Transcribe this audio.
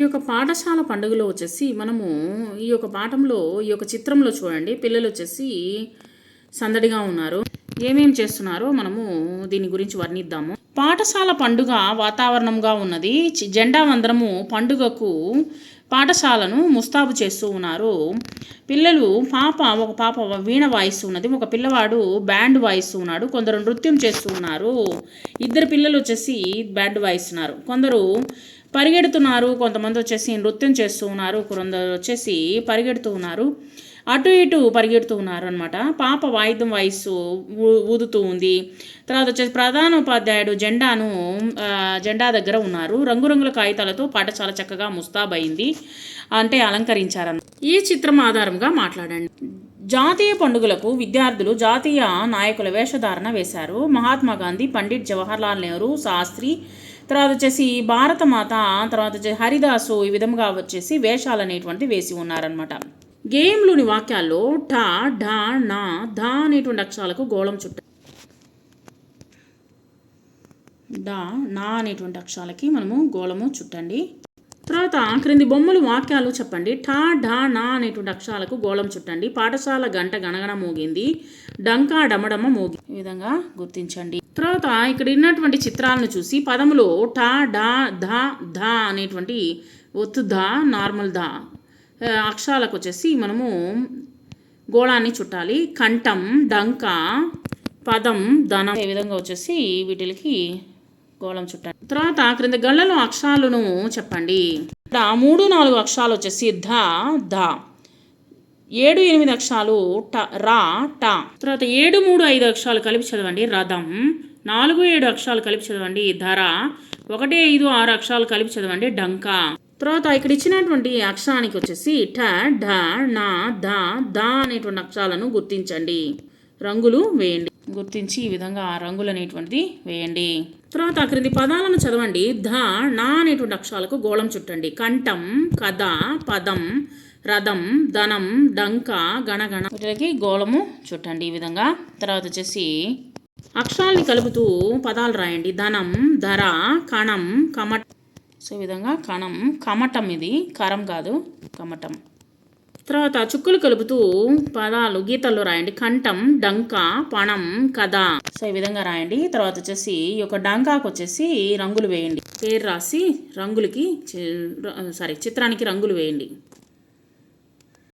ఈ యొక్క పాఠశాల పండుగలో వచ్చేసి మనము ఈ యొక్క పాఠంలో ఈ యొక్క చిత్రంలో చూడండి. పిల్లలు వచ్చేసి సందడిగా ఉన్నారు. ఏమేం చేస్తున్నారో మనము దీని గురించి వర్ణిద్దాము. పాఠశాల పండుగ వాతావరణంగా ఉన్నది. జెండా వందనము పండుగకు పాఠశాలను ముస్తాబు చేస్తూ ఉన్నారు. పిల్లలు పాప ఒక పాప వీణ వాయిస్తున్నది ఒక పిల్లవాడు బ్యాండ్ వాయిస్తున్నాడు కొందరు నృత్యం చేస్తూ ఉన్నారు. ఇద్దరు పిల్లలు వచ్చేసి బ్యాండ్ వాయిస్తున్నారు. కొందరు పరిగెడుతున్నారు. కొంతమంది వచ్చేసి నృత్యం చేస్తూ ఉన్నారు. కొందరు వచ్చేసి పరిగెడుతూ ఉన్నారు. అటు ఇటు పరిగెడుతూ ఉన్నారు అనమాట పాప వాయిద్యం వయస్సు ఊదుతూ ఉంది. తర్వాత వచ్చేసి ప్రధాన ఉపాధ్యాయుడు జెండాను జెండా దగ్గర ఉన్నారు. రంగురంగుల కాగితాలతో పాట చాలా చక్కగా ముస్తాబైంది అంటే అలంకరించారన్న ఈ చిత్రం ఆధారంగా మాట్లాడండి. జాతీయ పండుగలకు విద్యార్థులు జాతీయ నాయకుల వేషధారణ వేశారు. మహాత్మా గాంధీ పండిట్ జవహర్లాల్ నెహ్రూ శాస్త్రి తర్వాత వచ్చేసి భారతమాత తర్వాత వచ్చేసి హరిదాసు ఈ విధంగా వచ్చేసి వేషాలు అనేటువంటి వేసి ఉన్నారనమాట గేమ్లోని వాక్యాల్లో టా ఢ నా ధ అనేటువంటి అక్షరాలకు గోళం చుట్ట డా నా అనేటువంటి అక్షరాలకి మనము గోళము చుట్టండి. తర్వాత క్రింది బొమ్మలు వాక్యాలు చెప్పండి. ఠా ఢా నా అనేటువంటి అక్షరాలకు గోళం చుట్టండి. పాఠశాల గంట గణగణ మోగింది. డంకా డమడమ మోగి ఈ విధంగా గుర్తించండి. తర్వాత ఇక్కడ ఉన్నటువంటి చిత్రాలను చూసి పదములో ఠా ఢా ధా ధా అనేటువంటి ఒత్తు ధా నార్మల్ ధా అక్షరాలకు వచ్చేసి మనము గోళాన్ని చుట్టాలి. కంఠం డంక పదం ధనం ఈ విధంగా వచ్చేసి వీటికి గోళం చుట్టండి తర్వాత క్రింద గళ్ళలో అక్షరాలను చెప్పండి. ఇక్కడ మూడు నాలుగు అక్షరాలు వచ్చేసి ధ ధ. ఏడు ఎనిమిది అక్షరాలు ట రా ట. తర్వాత ఏడు మూడు ఐదు అక్షరాలు కలిపి చదవండి. రథం. నాలుగు ఏడు అక్షరాలు కలిపి చదవండి. ధర. ఒకటి ఐదు ఆరు అక్షరాలు కలిపి చదవండి. డంక. తర్వాత ఇక్కడ ఇచ్చినటువంటి అక్షరానికి వచ్చేసి ట ఢ నా ధ ద అనేటువంటి అక్షరాలను గుర్తించండి. రంగులు వేయండి. గుర్తించి ఈ విధంగా ఆ రంగులు అనేటువంటిది వేయండి. తర్వాత క్రింది పదాలను చదవండి. ధ నా అనేటువంటి అక్షరాలకు గోళం చుట్టండి. కంఠం కథ పదం రథం ధనం డంక గణగణ. వీటికి గోళము చుట్టండి ఈ విధంగా. తర్వాత వచ్చేసి అక్షరాల్ని కలుపుతూ పదాలు రాయండి. ధనం ధర కణం కమట్. సో ఈ విధంగా కణం కమటం ఇది. కరం కాదు కమటం. తర్వాత చుక్కలు కలుపుతూ పదాలు గీతల్లో రాయండి. కంఠం డంక పణం కథ. సో ఈ విధంగా రాయండి. తర్వాత వచ్చేసి ఈ యొక్క డంకాకు వచ్చేసి రంగులు వేయండి. పేరు రాసి రంగులకి సారీ చిత్రానికి రంగులు వేయండి.